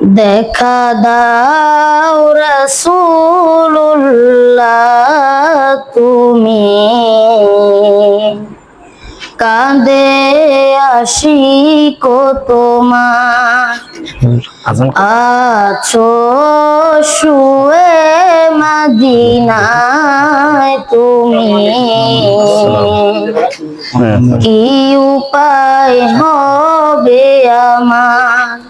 দেখা দাও রসুল্লাহ তুমি। কাঁদে আসি কো তোমার। আজান আছো শুয়ে মদিনায় তুমি। কি উপায় হবে আমার?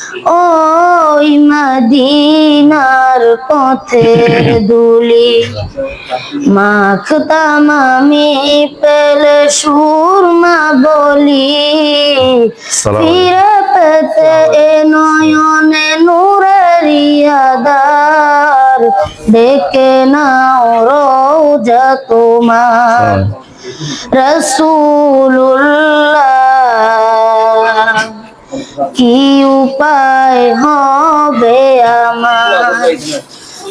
ওই মদিনার পথের দুলি মাখতাম আমি পেলে সুরমা বলি। ফিরে পেতে এ নয়নে নূরের ইয়াদার। ডেকে নাও রোজা তোমার। রসুল্লাহ কি উপায় হবে আমার?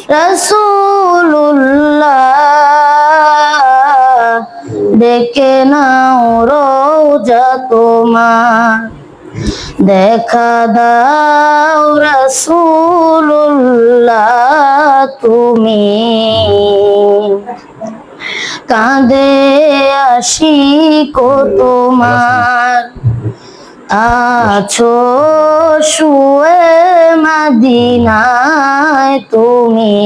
রসুল্লাহ ডেকে নাও রোজা তোমার। দেখা দাও রসুল্লাহ তুমি। কাঁদে আসি কো তোমার। আছো শুয়ে মদিনায় তুমি।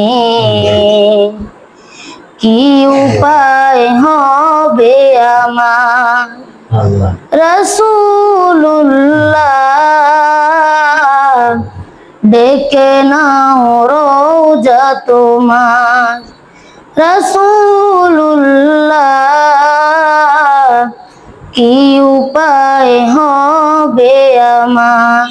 কি উপায় হবে আমার? রসুল্লাহ ডেকে নাও রোজা তোমার। রসুল্লাহ কি উপায় হবে আমার?